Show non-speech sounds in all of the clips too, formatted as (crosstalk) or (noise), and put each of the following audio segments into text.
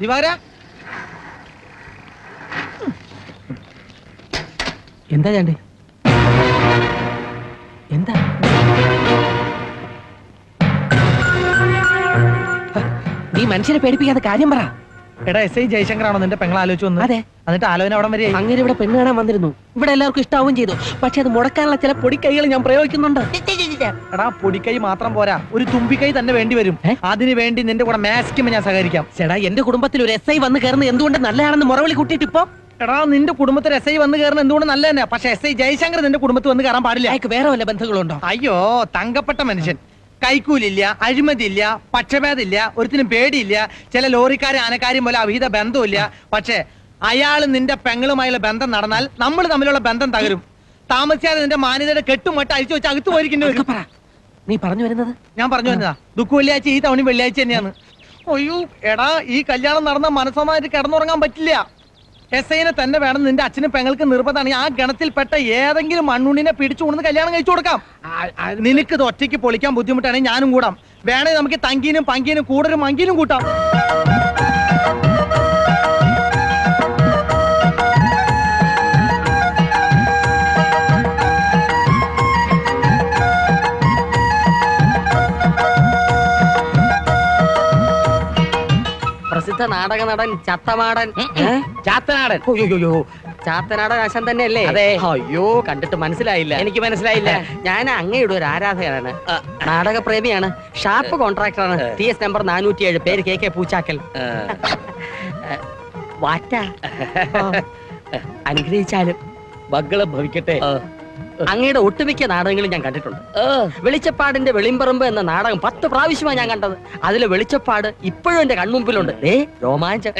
ദിവാര എന്താ ചാണ്ടി? എന്താ? നീ മനുഷ്യനെ പേടിപ്പിക്കാതെ കാര്യം പറ. എടാ എസ് ഐ ജയശങ്കറാണോ നിന്റെ പെങ്ങൾ ആലോചിച്ചു വന്നത്? അതെ. എന്നിട്ട് ആലോചന അവിടെ വരെ അങ്ങനെ ഇവിടെ പെണ്ണ് കാണാൻ വന്നിരുന്നു. ഇവിടെ എല്ലാവർക്കും ഇഷ്ടാവും ചെയ്തു. പക്ഷെ അത് മുടക്കാനുള്ള ചില പൊടി കൈകൾ ഞാൻ പ്രയോഗിക്കുന്നുണ്ട്. എടാ പൊടിക്കൈ മാത്രം പോരാ. ഒരു തുമ്പിക്കൈ തന്നെ വേണ്ടി വരും. അതിനു വേണ്ടി നിന്റെ കൂടെ മാക്സിമം ഞാൻ സഹകരിക്കാം. ചേടാ എന്റെ കുടുംബത്തിൽ ഒരു എസ് ഐ വന്ന് കയറുന്നത് എന്തുകൊണ്ട് നല്ലതാണെന്ന് മുറവിളി കൂട്ടിയിട്ട് ഇപ്പൊ? എടാ നിന്റെ കുടുംബത്തിൽ എസ് ഐ വന്ന് കയറുന്ന എന്തുകൊണ്ട് നല്ല തന്നെ പക്ഷെ എസ് ഐ ജയശങ്കർ നിന്റെ കുടുംബത്തിൽ വന്ന് കയറാൻ പാടില്ല. അയക്ക് വേറെ വല്ല ബന്ധങ്ങളുണ്ടോ? അയ്യോ തങ്കപ്പെട്ട മനുഷ്യൻ. കൈക്കൂലില്ല അഴിമതിയില്ല പക്ഷഭേദില്ല ഒരുത്തിനും പേടിയില്ല. ചില ലോറിക്കാരും ആനക്കാരും പോലെ അവിഹിത ബന്ധമില്ല പക്ഷെ അയാൾ നിന്റെ പെങ്ങളുമായുള്ള ബന്ധം നടന്നാൽ നമ്മൾ തമ്മിലുള്ള ബന്ധം തകരും. താമസിയാതെ നിന്റെ മാന്യതയുടെ കെട്ടുമട്ട അഴിച്ചു വെച്ച് അകത്ത് പോയിരിക്കുന്നു പറ. നീ പറഞ്ഞു വരുന്നത്? ഞാൻ പറഞ്ഞു വരുന്നതാ. ദുഃഖ വെള്ളിയാഴ്ച ഈ തവണ വെള്ളിയാഴ്ച തന്നെയാണ്. അയ്യോ എടാ ഈ കല്യാണം നടന്ന മനസ്സമായിട്ട് കിടന്നുറങ്ങാൻ പറ്റില്ല. എസ് ഐനെ തന്നെ വേണം നിന്റെ അച്ഛനും പെങ്ങൾക്ക് നിർബന്ധമാണ്. ആ ഗണത്തിൽപ്പെട്ട ഏതെങ്കിലും മണ്ണുണ്ണിനെ പിടിച്ചു കൊണ്ടു കല്യാണം കഴിച്ചു കൊടുക്കാം. നിനക്ക് ഇത് ഒറ്റയ്ക്ക് പൊളിക്കാൻ ബുദ്ധിമുട്ടാണെങ്കിൽ ഞാനും കൂടാം. വേണേ നമുക്ക് തങ്കീനും പങ്കീനും കൂടരും മങ്കീനും കൂട്ടാം. പ്രസിദ്ധ നാടക നടൻ ചത്തമാടൻ? ചാത്തനാടൻ അയ്യോയ്യോ, ചാത്തനാടൻ ആശാൻ തന്നെയല്ലേ? അതെ. അയ്യോ കണ്ടിട്ട് മനസ്സിലായില്ല. എനിക്ക് മനസ്സിലായില്ല. ഞാൻ അങ്ങയുടെ ഒരു ആരാധകനാണ്. നാടക പ്രേമിയാണ് ഷാർപ്പ് കോൺട്രാക്ടറാണ്. ടി എസ് നമ്പർ നാനൂറ്റി ഏഴ് പേര് കെ കെ പൂച്ചാക്കൽ. വാറ്റ. (laughs) അനുഗ്രഹിച്ചാലും. മംഗളം ഭവിക്കട്ടെ. അങ്ങയുടെ ഒട്ടുമിക്ക നാടകങ്ങളും ഞാൻ കണ്ടിട്ടുണ്ട്. വെളിച്ചപ്പാടിന്റെ വെളിമ്പറമ്പ് എന്ന നാടകം പത്ത് പ്രാവശ്യമാണ് ഞാൻ കണ്ടത്. അതിലെ വെളിച്ചപ്പാട് ഇപ്പോഴും എന്റെ കൺമുമ്പിലുണ്ട്. ഏ രോമാഞ്ചം.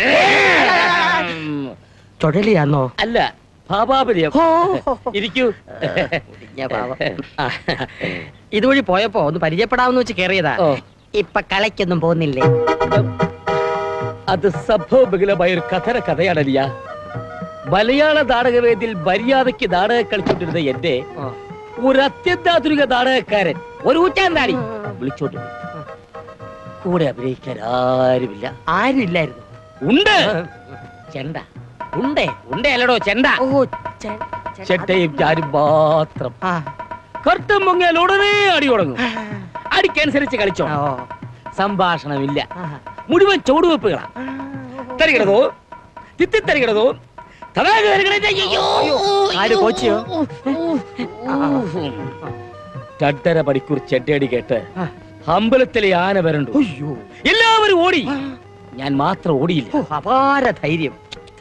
ചുഴലിയാന്നോ? അല്ല ഭാപാപര്യം ഇരിക്കൂ. ഇതുവഴി പോയപ്പോ ഒന്ന് പരിചയപ്പെടാമെന്ന് വെച്ച് കേറിയതാ. ഇപ്പൊ കളയ്ക്കൊന്നും പോകുന്നില്ലേ? അത് സംഭവബഹുലമായ ഒരു കഥന കഥയാണല്ല മലയാള നാടകവേദിയിൽ മര്യാദയ്ക്ക് നാടകം കളിച്ചോണ്ടിരുന്ന എന്റെ ഒരു അത്യന്താധുനിക നാടകക്കാരൻ ഒരു ഊറ്റാന്താടി വിളിച്ചോണ്ട്. കൂടെ അഭിനയിക്കാൻ ആരുമില്ല. ആരും ഇല്ലായിരുന്നു ഉണ്ട് ചെണ്ട. ഉണ്ടേ. ഉണ്ടേ അല്ലടോ ചെണ്ട. ഓ ചെ- ചെ- ഞാനും മാത്രം. കർട്ടൻ മുങ്ങിയാൽ ഉടനെ അടി തുടങ്ങും. അടിക്കനുസരിച്ച് കളിച്ചോ? സംഭാഷണമില്ല. മുഴുവൻ ചുവടുവെപ്പുകളാ. തരികിടതോ? തിത്തിത്തരികിടതോ? രണ്ടര മണിക്കൂർ ചെണ്ടയടി കേട്ട്. അമ്പലത്തിലെ ആന വരണ്ടു. അയ്യോ. എല്ലാവരും ഓടി. ഞാൻ മാത്രം ഓടിയില്ല. അപാര ധൈര്യം.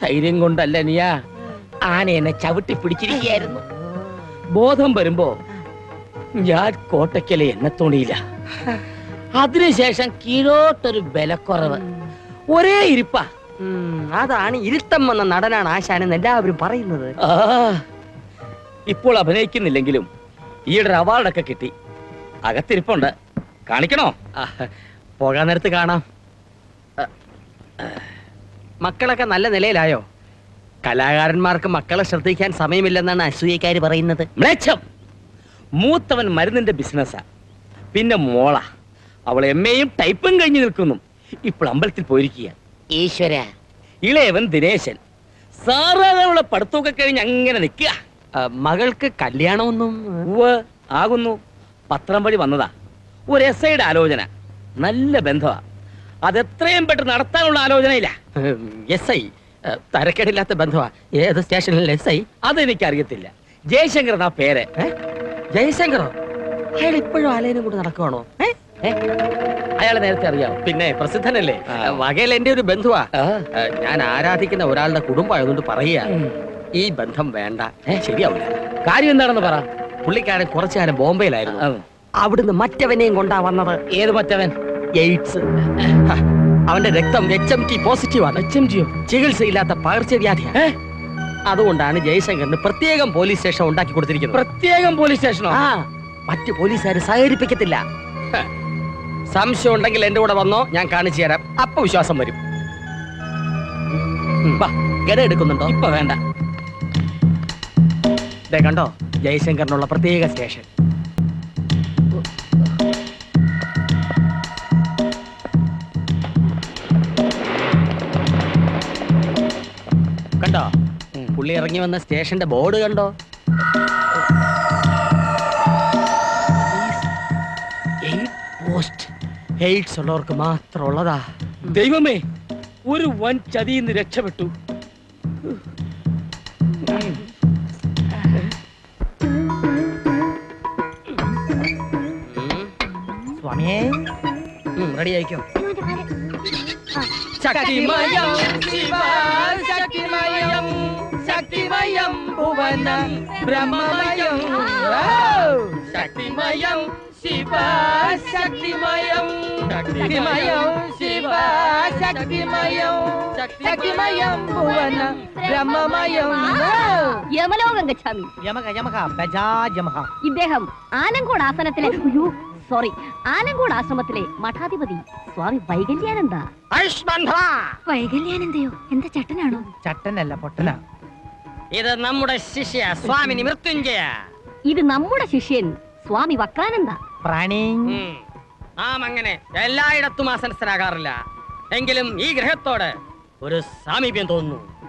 ധൈര്യം കൊണ്ടല്ല നീയാ. ആന എന്നെ ചവിട്ടി പിടിച്ചിരിക്കുകയായിരുന്നു. ബോധം വരുമ്പോ ഞാൻ കോട്ടയ്ക്കലെ എന്നെ തോണിയില്ല അതിനുശേഷം കീഴോട്ടൊരു ബലക്കുറവ്. ഒരേ ഇരിപ്പാ. അതാണ് ഇരുത്തം വന്ന നടനാണ് ആശാനെന്ന് എല്ലാവരും പറയുന്നത്. ഇപ്പോൾ അഭിനയിക്കുന്നില്ലെങ്കിലും ഈയിടെ ഒരു അവാർഡൊക്കെ കിട്ടി. അകത്തിരിപ്പുണ്ട്. കാണിക്കണോ? പോകാൻ നേരത്ത് കാണാം. മക്കളൊക്കെ നല്ല നിലയിലായോ? കലാകാരന്മാർക്ക് മക്കളെ ശ്രദ്ധിക്കാൻ സമയമില്ലെന്നാണ് അസൂയക്കാര് പറയുന്നത്. മ്ലേച്ഛം. മൂത്തവൻ മരുന്നിന്റെ ബിസിനസ്സാ. പിന്നെ മോള. അവൾ എം എയും ടൈപ്പും കഴിഞ്ഞു നിൽക്കുന്നു. ഇപ്പോൾ അമ്പലത്തിൽ പോയിരിക്കുക ഈശ്വര. ഇളയവൻ ദിനേശൻ. സാറാതെ പഠിത്തമൊക്കെ കഴിഞ്ഞ് അങ്ങനെ നിൽക്കുക. മകൾക്ക് കല്യാണമൊന്നും ആകുന്നു. പത്രം വഴി വന്നതാ. ഒരു എസ് ഐയുടെ ആലോചന. നല്ല ബന്ധമാ അതെത്രയും പെട്ടെന്ന് നടത്താനുള്ള ആലോചനയില്ല. എസ് ഐ തരക്കേടില്ലാത്ത ബന്ധമാ ഏത് സ്റ്റേഷനിൽ എസ് ഐ അതെനിക്കറിയത്തില്ല. ജയശങ്കർ എന്നാ പേര്. ജയശങ്കറോ അയാൾ ഇപ്പോഴും ആലയനും കൂടെ നടക്കുവാണോ? ഏ? അയാളെ നേരത്തെ അറിയാം. പിന്നെ പ്രസിദ്ധനല്ലേ. വകയിൽ എന്റെ ഒരു ബന്ധുവാ. ഞാൻ ആരാധിക്കുന്ന ഒരാളുടെ കുടുംബമായതുകൊണ്ട് പറയുക ഈ ബന്ധം വേണ്ട. ശരിയാവില്ല. കാര്യം എന്താണെന്ന് പറ. പുള്ളിക്കാരൻ കുറച്ചു കാലം ബോംബെയിലായിരുന്നു. അവിടുന്ന് മറ്റവനെയും കൊണ്ടാ വന്നത്. ഏത് മറ്റവൻ? എയ്ഡ്സ്. അവന്റെ രക്തം എച്ച് എം ടി പോസിറ്റീവാണ് എച്ച് എം ടിയോ ചികിത്സയില്ലാത്ത പകർച്ചവ്യാധിയാ അതുകൊണ്ടാണ് ജയശങ്കറിന് പ്രത്യേകം പോലീസ് സ്റ്റേഷൻ ഉണ്ടാക്കി കൊടുത്തിരിക്കുന്നത്. പ്രത്യേകം പോലീസ് സ്റ്റേഷനോ? മറ്റു പോലീസുകാർ സഹകരിപ്പിക്കത്തില്ല. സംശയം ഉണ്ടെങ്കിൽ എന്റെ കൂടെ വന്നോ ഞാൻ കാണിച്ചു തരാം. അപ്പൊ വിശ്വാസം വരും. ഗത എടുക്കുന്നുണ്ടോ? ഇപ്പൊ വേണ്ട. ഇതേ കണ്ടോ? ജയശങ്കറിനുള്ള പ്രത്യേക സ്റ്റേഷൻ. കണ്ടോ? പുള്ളി ഇറങ്ങി വന്ന സ്റ്റേഷന്റെ ബോർഡ് കണ്ടോ? എയ്ഡ്സ് ഉള്ളവർക്ക് മാത്രം ഉള്ളതാ ദൈവമേ ഒരു വൻ ചതിയിൽ നിന്ന് രക്ഷപ്പെട്ടു. സ്വാമിയേ റെഡി ആയിക്കോ ശക്തിമയം ശിവ ശക്തിമയം ശക്തിമയം ഭുവനം ബ്രഹ്മമയം. ശക്തിമയം ശിവ ശക്തിമയം ശക്തിമയം ശിവ ശക്തിമയം ശക്തിമയം ഭുവനം ബ്രഹ്മമയം യമലോകം ഗച്ഛാമി യമക യമക ഇദ്ദേഹം ആനങ്കോട് ആസനത്തിലെ അയ്യോ സോറി ആനങ്കോട് ആശ്രമത്തിലെ മഠാധിപതി സ്വാമി വൈകല്യാനന്ദ. വൈകല്യാനന്ദയോ? എന്താ ചട്ടനാണോ? ചട്ടനല്ല പൊട്ടന. ഇത് നമ്മുടെ ശിഷ്യ സ്വാമിനി മൃത്യുഞ്ജയ. ഇത് നമ്മുടെ ശിഷ്യൻ സ്വാമി വക്രാനന്ദ. പ്രാണി. നാം അങ്ങനെ എല്ലായിടത്തും ആസനസ്ഥനാകാറില്ല എങ്കിലും ഈ ഗ്രഹത്തോട് ഒരു സാമീപ്യം തോന്നുന്നു.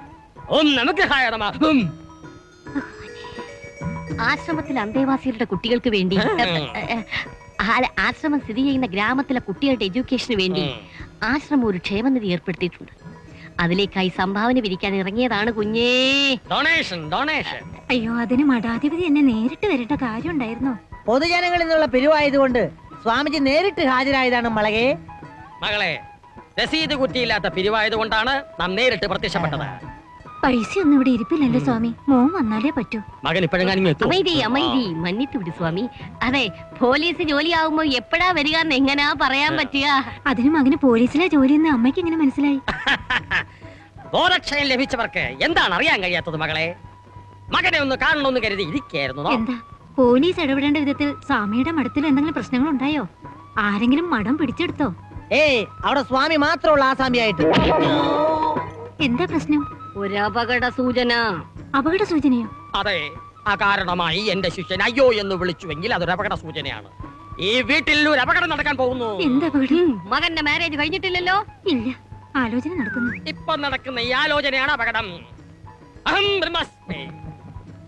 ഓം നമഗ്രഹായ നമഃ. ഉം. ആശ്രമത്തിലെ അന്തേവാസികളുടെ കുട്ടികൾക്ക് വേണ്ടി. ആ- ആശ്രമം സ്ഥിതി ചെയ്യുന്ന ഗ്രാമത്തിലെ കുട്ടികളുടെ എഡ്യൂക്കേഷന് വേണ്ടി ആശ്രമം ഒരു ക്ഷേമനിധി ഏർപ്പെടുത്തിയിട്ടുണ്ട്. അതിലേക്കായി സംഭാവന പിരിക്കാൻ ഇറങ്ങിയതാണ് കുഞ്ഞേ. ഡൊണേഷൻ ഡൊണേഷൻ അയ്യോ അതിന് മഠാധിപതി എന്നെ നേരിട്ട് വരേണ്ട കാര്യം ഉണ്ടായിരുന്നോ? പൊതുജനങ്ങളിൽ നിന്നുള്ള പിരിവായതുകൊണ്ട് സ്വാമിജി നേരിട്ട് ഹാജരായതാണ് മളകെ. മകളെ രസീത് കുറ്റിയില്ലാത്ത പിരിവായതുകൊണ്ടാണ് നാം നേരിട്ട് പ്രത്യക്ഷപ്പെട്ടത്. പൈസ ഒന്നും ഇവിടെ ഇരിപ്പില്ലല്ലോ സ്വാമി. മോൻ വന്നാലേ പറ്റൂ. മകൻ ഇപ്പോഴെങ്ങാനും? അമൈതി അമൈതി സ്വാമി. അതെ പോലീസ് ജോലിയാവുമ്പോ എപ്പോഴാ വരിക എന്ന് എങ്ങനാ പറയാൻ പറ്റുക? അതിന് മകന് പോലീസിലെ ജോലിയെന്ന് അമ്മയ്ക്ക് എങ്ങനെ മനസ്സിലായി? (laughs) ഗോരക്ഷയം ലഭിച്ചവർക്ക് എന്താണ് അറിയാൻ കഴിയാത്തത് മകളെ? മകനെ ഒന്ന് കാണണമെന്ന് കരുതി ഇരിക്കായിരുന്നു എന്താ? പോലീസ് ഇടപെടേണ്ട വിധത്തിൽ സ്വാമിയുടെ മഠത്തിൽ എന്തെങ്കിലും പ്രശ്നങ്ങൾ ഉണ്ടായോ? ആരെങ്കിലും മഠം പിടിച്ചെടുത്തോ? ഏയ് അവിടെ സ്വാമി മാത്രമുള്ള ആസാമിയായിട്ട് എന്താ പ്രശ്നം? ഒരപകട സൂചന. അപകട സൂചനയോ? അതെ അകാരണമായി എന്റെ ശിഷ്യൻ അയ്യോ എന്ന് വിളിച്ചുവെങ്കിൽ അതൊരു അപകട സൂചനയാണ്. ഈ വീട്ടിൽ ഒരു അപകടം നടക്കാൻ പോകുന്നു. എന്താ അപകടം? മകന്റെ മാരേജ് കഴിഞ്ഞിട്ടില്ലല്ലോ? ഇല്ല ആലോചന നടക്കുന്നു. ഇപ്പൊ നടക്കുന്ന ഈ ആലോചനയാണ് അപകടം. അഹം ബ്രഹ്മാസ്മി.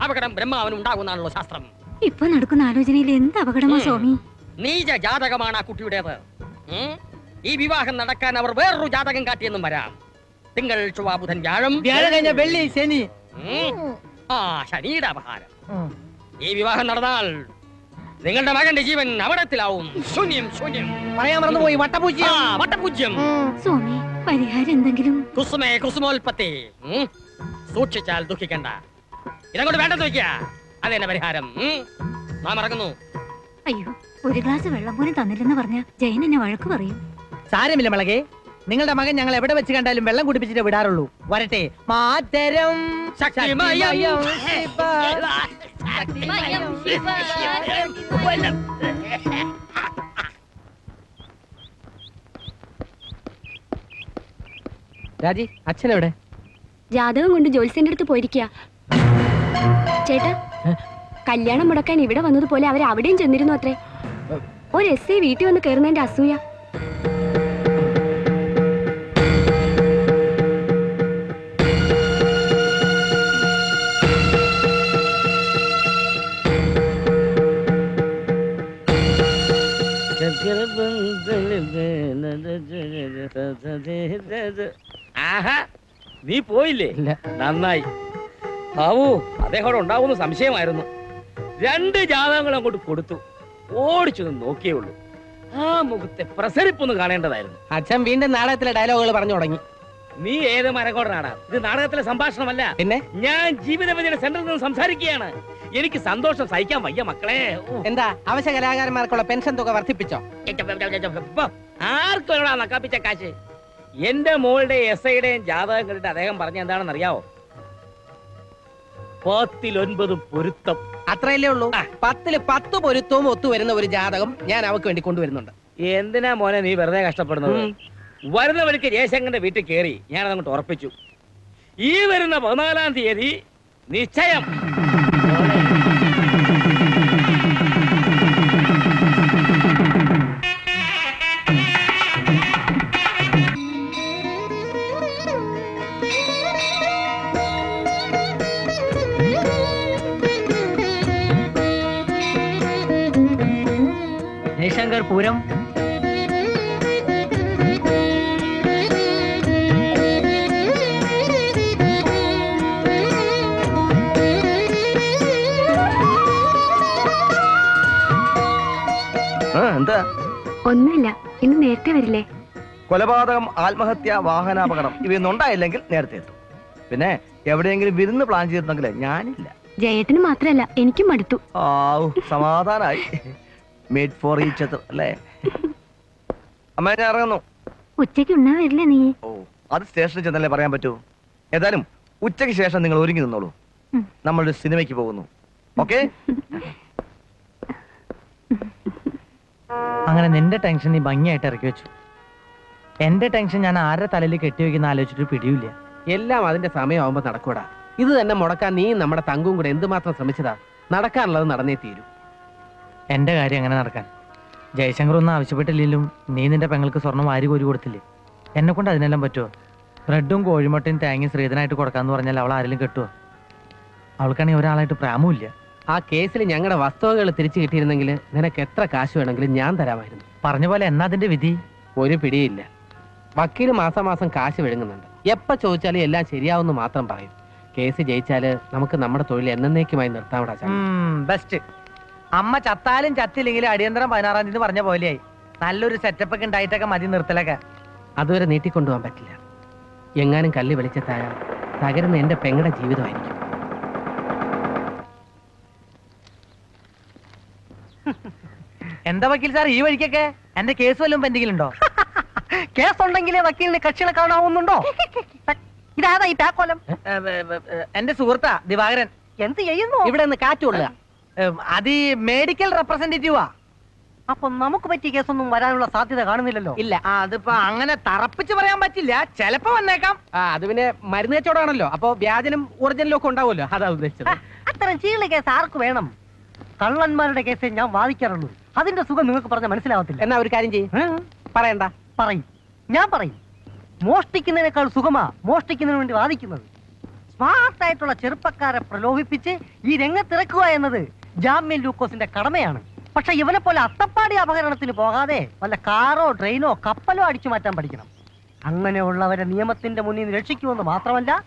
അപകടം ബ്രഹ്മാവൻ ഉണ്ടാകുന്നാണല്ലോ ശാസ്ത്രം. ഇപ്പൊ നടക്കുന്ന ആലോചനയിൽ എന്ത് അപകടമാ. സ്വാമി? നീച ജാതകമാണ് ആ കുട്ടിയുടേത്. ഉം? ഈ വിവാഹം നടക്കാൻ അവർ വേറൊരു ജാതകം കാട്ടിയെന്നും വരാം. തിങ്കൾ ചൊവ്വ ബുധൻ വ്യാഴം. വ്യാഴം കഴിഞ്ഞ വെള്ളി ശനി. ഉം. ആ ശനിയുടെ അപഹാരം. ഈ വിവാഹം നടന്നാൽ നിങ്ങളുടെ മകന്റെ ജീവൻ അപകടത്തിലാവും ശൂന്യം ശൂന്യം. പറയാൻ മറന്നുപോയി. വട്ടപൂച്ച ആ വട്ടപൂജ്യം. സ്വാമി പരിഹാരം എന്തെങ്കിലും? കുസുമേ കുസുമോൽപത്തി ഉം. സൂക്ഷിച്ചാൽ ദുഃഖിക്കണ്ട. ഇതങ്ങോട്ട് വേണ്ടെന്ന് വെക്ക അതെന്നെ പരിഹാരം. നാം ഇറങ്ങുന്നു അയ്യോ ഒരു ഗ്ലാസ് വെള്ളം പോലും തന്നില്ലെന്ന് പറഞ്ഞ ജയൻ എന്നെ വഴക്ക് പറയും. സാരമില്ല മളകെ. നിങ്ങളുടെ മകൻ ഞങ്ങൾ എവിടെ വെച്ച് കണ്ടാലും വെള്ളം കുടിപ്പിച്ചിട്ട് വിടാറുള്ളൂ. വരട്ടെ. മാതരം. ശക്തിമയം. രാജി അച്ഛനെവിടെ? ജാതകം കൊണ്ട് ജോത്സ്യന്റെ അടുത്ത് പോയിരിക്കുക ചേട്ടാ കല്യാണം മുടക്കാൻ ഇവിടെ വന്നതുപോലെ അവർ അവിടെയും ചെന്നിരുന്നു അത്രേ. ഒരു എസ് ഐ വീട്ടിൽ വന്ന് കയറുന്നതിന്റെ അസൂയ. ആഹാ നീ പോയില്ലേ? നന്നായി. ആവൂ അദ്ദേഹം അവിടെ ഉണ്ടാവുന്ന സംശയമായിരുന്നു. രണ്ട് ജാതകങ്ങൾ അങ്ങോട്ട് കൊടുത്തു. ഓടിച്ചു നോക്കിയേ ഉള്ളൂ. ആ മുഖത്തെ പ്രസരിപ്പൊന്ന് കാണേണ്ടതായിരുന്നു. അച്ഛൻ വീണ്ടും നാടകത്തിലെ ഡയലോഗുകൾ പറഞ്ഞു തുടങ്ങി. നീ ഏത് മരക്കോടനാടാ ഇത് നാടകത്തിലെ സംഭാഷണമല്ല. പിന്നെ? ഞാൻ ജീവിതവതിയുടെ സെന്ററിൽ നിന്ന് സംസാരിക്കുകയാണ്. എനിക്ക് സന്തോഷം സഹിക്കാൻ വയ്യ മക്കളെ. എന്താ അവശ്യ കലാകാരന്മാർക്കുള്ള പെൻഷൻ തുക വർദ്ധിപ്പിച്ചോ? ആർക്കും എവിടാ നക്കാപ്പിച്ച കാശ്? എന്റെ മോളുടെ എസ് ഐയുടെയും ജാതകം കണ്ടിട്ട് അദ്ദേഹം പറഞ്ഞ എന്താണെന്ന് അറിയാവോ പത്തിലൊൻപതും പൊരുത്തം. അത്രയല്ലേ ഉള്ളൂ. പത്തിൽ പത്ത് പൊരുത്തവും ഒത്തുവരുന്ന ഒരു ജാതകം ഞാൻ അവക്ക് വേണ്ടി കൊണ്ടുവരുന്നുണ്ട്. എന്തിനാ മോനെ നീ വെറുതെ കഷ്ടപ്പെടുന്നത്? വരുന്ന വഴിക്ക് ജയശങ്കറിന്റെ വീട്ടിൽ കയറി ഞാൻ അതങ്ങോട്ട് ഉറപ്പിച്ചു. ഈ വരുന്ന പതിനാലാം തീയതി നിശ്ചയം. ജയശങ്കർ പൂരം എന്താ? ഒന്നുമില്ല. ഇന്ന് നേരത്തെ വരില്ലേ? കൊലപാതകം ആത്മഹത്യ വാഹനാപകടം ഇവയൊന്നും ഉണ്ടായില്ലെങ്കിൽ നേരത്തെ എത്തും. പിന്നെ എവിടെയെങ്കിലും വിരുന്ന് പ്ലാൻ ചെയ്തിട്ടുണ്ടെങ്കിൽ ഞാനില്ല. ജയത്തിന് മാത്രല്ല എനിക്കും മടുത്തു. ആ സമാധാനായി. മേഡ് ഫോർ ഈച്ച് അതർ അല്ലേ? അമ്മ ഞാൻ ഇറങ്ങുന്നു. ഉച്ചയ്ക്ക് ഉണ്ണാൻ വരില്ലേ നീ? ഓ അത് സ്റ്റേഷനിൽ ചെന്നല്ലേ പറയാൻ പറ്റൂ. ഏതായാലും ഉച്ചയ്ക്ക് ശേഷം നിങ്ങൾ ഒരുങ്ങി നിന്നോളൂ. നമ്മളൊരു സിനിമയ്ക്ക് പോകുന്നു. ഓക്കെ? അങ്ങനെ നിന്റെ ടെൻഷൻ നീ ഭംഗിയായിട്ട് ഇറക്കി വെച്ചു. എന്റെ ടെൻഷൻ ഞാൻ ആരുടെ തലയിൽ കെട്ടിവെക്കുന്ന ആലോചിച്ചിട്ട് പിടിയില്ല എല്ലാം അതിന്റെ സമയമാകുമ്പോ നടക്കൂടാ. ഇത് തന്നെ മുടക്കാൻ നീ നമ്മുടെ തങ്കും കൂടെ എന്തുമാത്രം ശ്രമിച്ചതാ? നടക്കാനുള്ളത് നടന്നേ തീരൂ. എന്റെ കാര്യം എങ്ങനെ നടക്കാൻ? ജയശങ്കർ ഒന്നും ആവശ്യപ്പെട്ടില്ലെങ്കിലും നീ നിന്റെ പെങ്ങൾക്ക് സ്വർണം വാരി കോരി കൊടുത്തില്ലേ? എന്നെ കൊണ്ട് അതിനെല്ലാം പറ്റുമോ ബ്രെഡും കോഴിമുട്ടയും തേങ്ങയും ശ്രീധനായിട്ട് കൊടുക്കാന്ന് പറഞ്ഞാൽ അവൾ ആരെങ്കിലും കെട്ടുമോ അവൾക്കാണെങ്കിൽ ഒരാളായിട്ട് പ്രാമുമില്ല ആ കേസിൽ ഞങ്ങളുടെ വസ്തുവകൾ തിരിച്ചു കിട്ടിയിരുന്നെങ്കിൽ നിനക്ക് എത്ര കാശ് വേണമെങ്കിലും ഞാൻ തരാമായിരുന്നു. പറഞ്ഞ പോലെ എന്നാ അതിന്റെ വിധി? ഒരു പിടിയില്ല. വക്കീൽ മാസം മാസം കാശ് വിഴുങ്ങുന്നുണ്ട്. എപ്പ ചോദിച്ചാലും എല്ലാം ശരിയാവുമെന്ന് മാത്രം പറയും. കേസ് ജയിച്ചാൽ നമുക്ക് നമ്മുടെ തൊഴിൽ എന്നേക്കുമായി നിർത്താം ബെസ്റ്റ് അമ്മ ചത്താലും ചത്തില്ലെങ്കിലും അടിയന്തരം പതിനാറാം തീയതി പറഞ്ഞ പോലെയായി. നല്ലൊരു സെറ്റപ്പ് ഒക്കെ ഉണ്ടായിട്ടൊക്കെ മതി നിർത്തലൊക്കെ. അതുവരെ നീട്ടിക്കൊണ്ടുപോകാൻ പറ്റില്ല. എങ്ങാനും കല്ല് വെളിച്ചത്തായ തകരുന്ന എന്റെ പെങ്ങളുടെ ജീവിതമായിരിക്കും. എന്താ വക്കീൽ സാർ ഈ വഴിക്കൊക്കെ? എന്റെ കേസ് വല്ലതും പെൻഡിങ്ങിൽ ഉണ്ടോ (laughs) കേസ് ഉണ്ടെങ്കിലേ വക്കീലിന് കക്ഷികളെ കാണാവുന്നുണ്ടോ? ഇതാതാ ഈ താക്കോലം. എന്റെ സുഹൃത്താ ദിവാകരൻ. എന്ത് ചെയ്യുന്നു? ഇവിടെ നിന്ന് കാറ്റുകൊള്ളുക ഏ, അത് ഈ മെഡിക്കൽ റെപ്രസെന്റേറ്റീവാ അപ്പൊ നമുക്ക് പറ്റിയ കേസൊന്നും വരാനുള്ള സാധ്യത കാണുന്നില്ലല്ലോ? ഇല്ല ആ, അതിപ്പോ അങ്ങനെ തറപ്പിച്ച് പറയാൻ പറ്റില്ല. ചെലപ്പോ വന്നേക്കാം. ആ അത് പിന്നെ മരുന്ന് കച്ചവടമാണല്ലോ. അപ്പൊ വ്യാജനും ഒറിജിനലും ഒക്കെ ഉണ്ടാവുമല്ലോ. അതാ ഉദ്ദേശിച്ചത്. അത്തരം ചീള കേസ് ആർക്ക് വേണം? കള്ളന്മാരുടെ കേസേ ഞാൻ വാദിക്കാറുള്ളൂ. അതിന്റെ സുഖം നിങ്ങൾക്ക് പറഞ്ഞാൽ മനസ്സിലാവത്തില്ല. എന്നാ ഒരു കാര്യം ചെയ്യും. പറയണ്ട. പറയും. ഞാൻ പറയും. മോഷ്ടിക്കുന്നതിനേക്കാൾ സുഖമാ മോഷ്ടിക്കുന്നതിന് വേണ്ടി വാദിക്കുന്നത്. സ്മാർട്ടായിട്ടുള്ള ചെറുപ്പക്കാരെ പ്രലോഭിപ്പിച്ച് ഈ രംഗത്തിറക്കുക എന്നത് ജാമ്യൻ ലൂക്കോസിന്റെ കടമയാണ്. പക്ഷെ ഇവനെ പോലെ അത്തപ്പാടി അപകടത്തിന് പോകാതെ വല്ല കാറോ ട്രെയിനോ കപ്പലോ അടിച്ചു മാറ്റാൻ പഠിക്കണം. അങ്ങനെയുള്ളവരെ നിയമത്തിന്റെ മുന്നിൽ നിന്ന് രക്ഷിക്കുമെന്ന് മാത്രമല്ല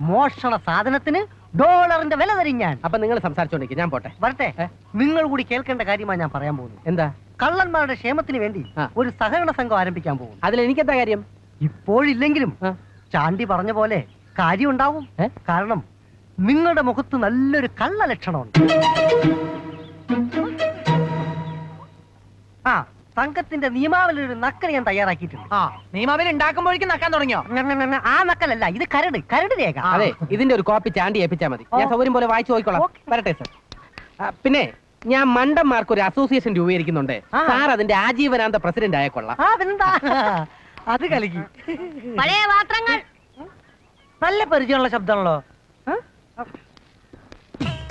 മോഷണ സാധനത്തിന് ഡോളറിന്റെ വില തരും ഞാൻ അപ്പൊ നിങ്ങൾ സംസാരിച്ചോണ്ടിരിക്കും ഞാൻ പോട്ടെ. വരട്ടെ. നിങ്ങൾ കൂടി കേൾക്കേണ്ട കാര്യമാണ് ഞാൻ പറയാൻ പോകുന്നത്. എന്താ? കള്ളന്മാരുടെ ക്ഷേമത്തിന് വേണ്ടി ഒരു സഹകരണ സംഘം ആരംഭിക്കാൻ പോകും അതിൽ എനിക്കെന്താ കാര്യം? ഇപ്പോഴില്ലെങ്കിലും. ചാണ്ടി പറഞ്ഞ പോലെ കാര്യം ഉണ്ടാവും കാരണം നിങ്ങളുടെ മുഖത്ത് നല്ലൊരു കള്ള ലക്ഷണമുണ്ട്. ആ സംഘത്തിന്റെ നിയമാവലി ഒരു നക്കൽ ഞാൻ തയ്യാറാക്കിയിട്ടുണ്ട്. ആ നിയമാവലി ഉണ്ടാക്കുമ്പോഴേക്കും നക്കാൻ തുടങ്ങിയോ? ആ നക്കലല്ല ഇത് കരട് കരട് രേഖ. അതെ ഇതിന്റെ ഒരു കോപ്പി ചാണ്ടി ഏൽപ്പിച്ചാൽ മതി. ഞാൻ. സൗകര്യം പോലെ വായിച്ചു നോക്കിക്കോളാം വരട്ടെ സർ പിന്നെ ഞാൻ മണ്ടന്മാർക്ക് ഒരു അസോസിയേഷൻ രൂപീകരിക്കുന്നുണ്ട്. സാർ അതിന്റെ ആജീവനാന്ത പ്രസിഡന്റ് ആയ കൊള്ളാം. ആ പിന്നെന്താ അത് കളിക്കും പഴയ പാത്രങ്ങൾ. നല്ല പരിചയമുള്ള ശബ്ദമാണല്ലോ.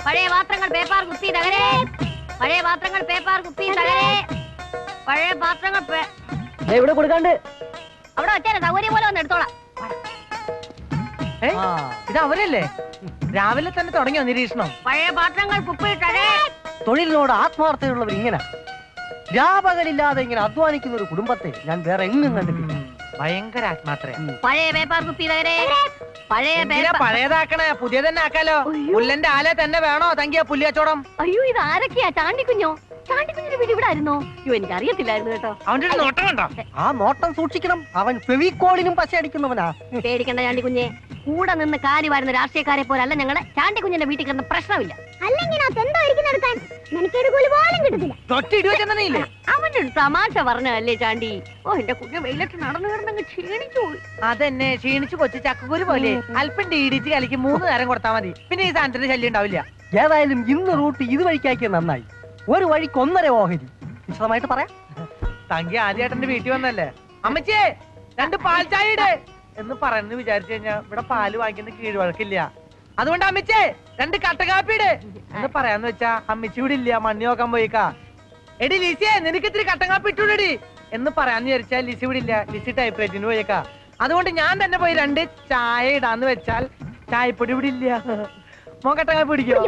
പഴയ പാത്രങ്ങൾ പേപ്പർ കുപ്പി തകരേ. പഴയ പാത്രങ്ങൾ പേപ്പർ കുപ്പി തകരേ. പഴയ പാത്രങ്ങൾ ദേ ഇവിടെ കൊടുക്കാണ്ട്. അവിടെ വെച്ചാൽ സൗകര്യം പോലെ വന്ന് എടുത്തോളാം? ഇത് അവരല്ലേ? രാവിലെ തന്നെ തുടങ്ങിയോ നിരീക്ഷണം? പഴയ പാത്രങ്ങൾ കുപ്പി തകരേ. തൊഴിലിനോട് ആത്മാർത്ഥതയുള്ളവർ ഇങ്ങനെ. രാപകലില്ലാതെ ഇങ്ങനെ അധ്വാനിക്കുന്ന ഒരു കുടുംബത്തെ ഞാൻ വേറെ എങ്ങും കണ്ടിട്ടില്ല. ഭയങ്കര ആത്മാർത്ഥ പഴയ പേപ്പർ കുപ്പി തകരേ. പഴയ എന്തിനാ പേപ്പർ? പഴയതാക്കണേ? പുതിയ തന്നെ ആക്കാലോ പുല്ലന്റെ ആലെ തന്നെ വേണോ? തങ്കിയ പുല്ലിയച്ചോടം അയ്യോ ഇത് ആരൊക്കെയാ? ചാണ്ടിക്കുഞ്ഞോ? ചാണ്ടിക്കുഞ്ഞിന്റെ വീട് ഇവിടെ ആയിരുന്നോ അയ്യോ എനിക്ക് അറിയത്തില്ലായിരുന്നു കേട്ടോ. അവന്റെ ഒരു നോട്ടം കണ്ടോ? ആ നോട്ടം സൂക്ഷിക്കണം. അവൻ ഫെവിക്കോളിനും പശ അടിക്കുന്നവനാ. പേടിക്കണ്ട ചാണ്ടിക്കുഞ്ഞെ. കൂടെ നിന്ന് കാരി വരുന്ന രാഷ്ട്രീയക്കാരെ പോലെ അല്ല ഞങ്ങളെ. ചാണ്ടിക്കുഞ്ഞിന്റെ വീട്ടിൽ കിടന്ന പ്രശ്നമില്ല. അല്ലെങ്കിൽ എന്തോ നടക്കാൻ എനിക്കൊരു കൂലി പോലും കിട്ടത്തില്ല. തൊട്ട് ഇടിവെച്ചെന്നീല്ലേ അവന്റെ ഒരു തമാശ പറഞ്ഞല്ലേ ചാണ്ടി? ഓ എന്റെ കുഞ്ഞു വെയിലത്ത് നടന്നു കിടന്നങ്ങ് ക്ഷീണിച്ചു പോയി. അതെന്നെ ക്ഷീണിച്ചു കൊച്ചു ചക്കക്കുരു പോലെ. അല്പം ഡീഡിച്ച് കലിക്ക് മൂന്ന് നേരം കൊടുത്താൽ മതി. പിന്നെ ഈ സാധനത്തിന് ശല്യം ഉണ്ടാവില്ല. ഏതായാലും ഇന്ന് റൂട്ട് ഇത് വഴിക്കാക്കിയത് നന്നായി. ഒരു വഴിക്ക് ഒന്നര ഓഹരി. വിശദമായിട്ട് പറയാം. തങ്കി ആദ്യമായിട്ടെന്റെ വീട്ടിൽ വന്നല്ലേ? അമ്മച്ചേ രണ്ട് പാൽ ചായ ഇടേ. എന്ന് പറയുന്നത് വിചാരിച്ചു കഴിഞ്ഞാ ഇവിടെ പാൽ വാങ്ങിക്കുന്ന കീഴ്വഴക്കില്ല. അതുകൊണ്ട് അമ്മിച്ചേ രണ്ട് കട്ടകാപ്പി ഇട് എന്ന് പറയാന്ന് വെച്ചാ അമ്മിച്ചി ഇവിടെ ഇല്ല മണ്ണി നോക്കാൻ പോയിക്കാ. എടി ലിസിയെ നിനക്ക് ഇത്തിരി കട്ടകാപ്പി ഇട്ടുള്ളടി എന്ന് പറയാന്ന് വിചാരിച്ചാൽ ലിസി ഇവിടെ ഇല്ല ലിസി ടൈപ്പ് റൈറ്റിന് പോയേക്കാ. അതുകൊണ്ട് ഞാൻ തന്നെ പോയി രണ്ട് ചായ ഇടാന്ന് വെച്ചാൽ ചായപ്പൊടി ഇവിടെ ഇല്ല. മോൻ കട്ടകാപ്പി പിടിക്കോ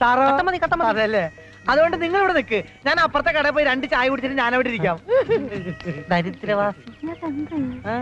സാറോ? കട്ട അതല്ലേ. അതുകൊണ്ട് നിങ്ങൾ ഇവിടെ നിൽക്ക് ഞാൻ അപ്പുറത്തെ കടയിൽ പോയി രണ്ട് ചായ കുടിച്ചിട്ട് ഞാൻ അവിടെ ഇരിക്കാം. ദരിദ്രവാസി. ആ.